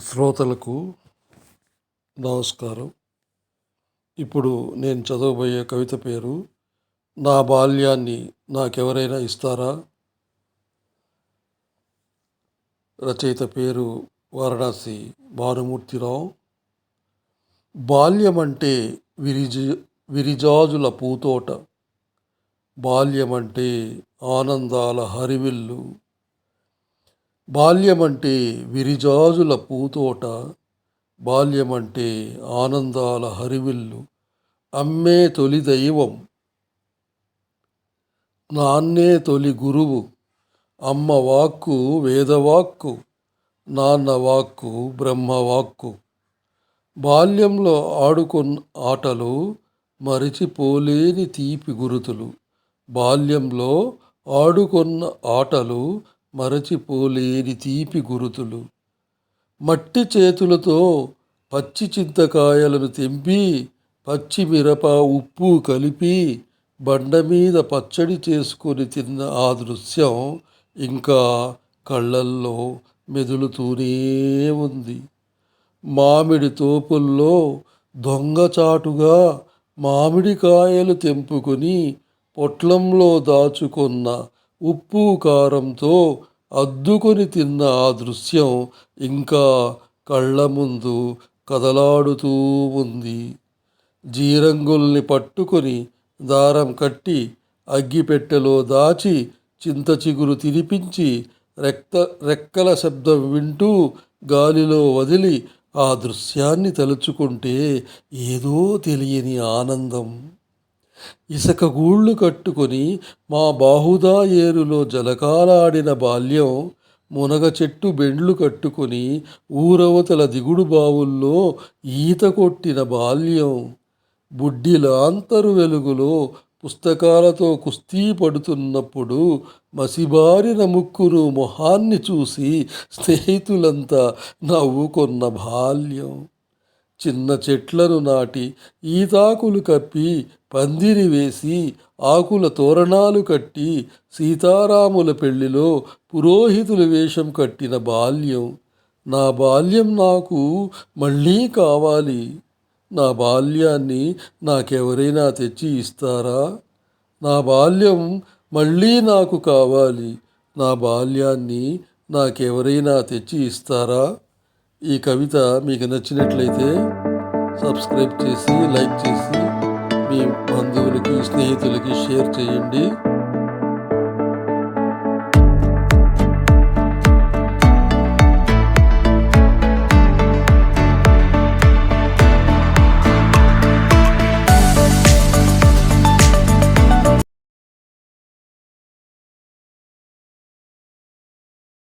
శ్రోతలకు నమస్కారం. ఇప్పుడు నేను చదవబోయే కవిత పేరు నా బాల్యాన్ని నాకెవరైనా ఇస్తారా? రచయిత పేరు వారణాసి భానుమూర్తిరావు. బాల్యం అంటే విరిజ విరిజాజుల పూతోట. బాల్యమంటే ఆనందాల హరివిల్లు. బాల్యమంటే విరిజాజుల పూతోట బాల్యమంటే ఆనందాల హరివిల్లు అమ్మే తొలి దైవం. నాన్నే తొలి గురువు అమ్మ వాక్కు వేదవాక్కు నాన్న వాక్కు బ్రహ్మవాక్కు బాల్యంలో ఆడుకున్న ఆటలు మరిచిపోలేని తీపి గురుతులు. బాల్యంలో ఆడుకున్న ఆటలు మరచిపోలేని తీపి గురుతులు. మట్టి చేతులతో పచ్చి చింతకాయలను తెంపి పచ్చి మిరప ఉప్పు కలిపి బండ మీద పచ్చడి చేసుకొని తిన్న ఆ దృశ్యం ఇంకా కళ్ళల్లో మెదులుతూనే ఉంది. మామిడి తోపుల్లో దొంగచాటుగా మామిడికాయలు తెంపుకొని పొట్లంలో దాచుకున్న ఉప్పు కారంతో అద్దుకొని తిన్న ఆ దృశ్యం ఇంకా కళ్ళ ముందు కదలాడుతూ ఉంది. జీరంగుల్ని పట్టుకొని దారం కట్టి అగ్గిపెట్టెలో దాచి చింత చిగురు తినిపించి రెక్క రెక్కల శబ్దం వింటూ గాలిలో వదిలి ఆ దృశ్యాన్ని తలుచుకుంటే ఏదో తెలియని ఆనందం. ఇసక గూళ్ళు కట్టుకొని మా బాహుదా ఏరులో జలకాలాడిన బాల్యం మునగ చెట్టు బెండ్లు కట్టుకొని ఊరవతల దిగుడు బావుల్లో ఈత కొట్టిన బాల్యం. బుడ్డిలాంతరు వెలుగులో పుస్తకాలతో కుస్తీ పడుతున్నప్పుడు మసిబారిన ముక్కును మొహాన్ని చూసి స్నేహితులంతా నవ్వుకొన్న బాల్యం. చిన్న చెట్లను నాటి ఈతాకులు కప్పి పందిరి వేసి ఆకుల తోరణాలు కట్టి సీతారాముల పెళ్ళిలో పురోహితుల వేషం కట్టిన బాల్యం. నా బాల్యం నాకు మళ్ళీ కావాలి. నా బాల్యాన్ని నాకెవరైనా తెచ్చి ఇస్తారా? నా బాల్యం మళ్ళీ నాకు కావాలి. నా బాల్యాన్ని నాకెవరైనా తెచ్చి ఇస్తారా? ఈ కవిత మీకు నచ్చినట్లయితే సబ్స్క్రైబ్ చేసి లైక్ చేసి మీ బంధువులకి స్నేహితులకి షేర్ చేయండి.